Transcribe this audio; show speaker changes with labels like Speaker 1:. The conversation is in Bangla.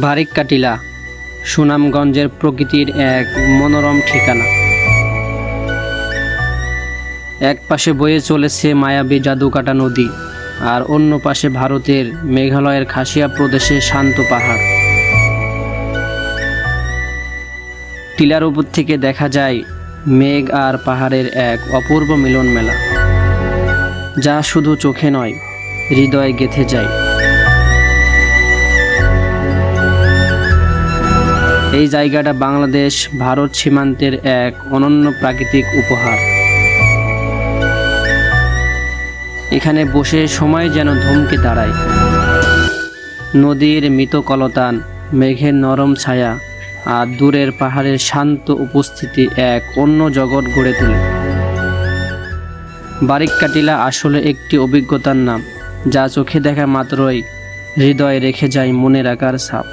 Speaker 1: বারিক্কা টিলা সুনামগঞ্জের প্রকৃতির এক মনোরম ঠিকানা। এক পাশে বয়ে চলেছে মায়াবী জাদুকাটা নদী আর অন্য পাশে ভারতের মেঘালয়ের খাসিয়া প্রদেশে শান্ত পাহাড়। টিলার উপর থেকে দেখা যায় মেঘ আর পাহাড়ের এক অপূর্ব মিলন মেলা যা শুধু চোখে নয়, হৃদয়ে গেথে যায়। এই জায়গাটা বাংলাদেশ, ভারত সীমান্তের এক অনন্য প্রাকৃতিক উপহার। এখানে বসে সময় যেন ধমকে দাঁড়ায়। নদীর মৃত কলতান মেঘের নরম ছায়া আর দূরের পাহাড়ের শান্ত উপস্থিতি এক অন্য জগৎ গড়ে তোলে। বারিক কাটিলা আসলে একটি অভিজ্ঞতার নাম, যা চোখে দেখা মাত্রই, হৃদয়ে রেখে যায় মনের আকার ছাপ।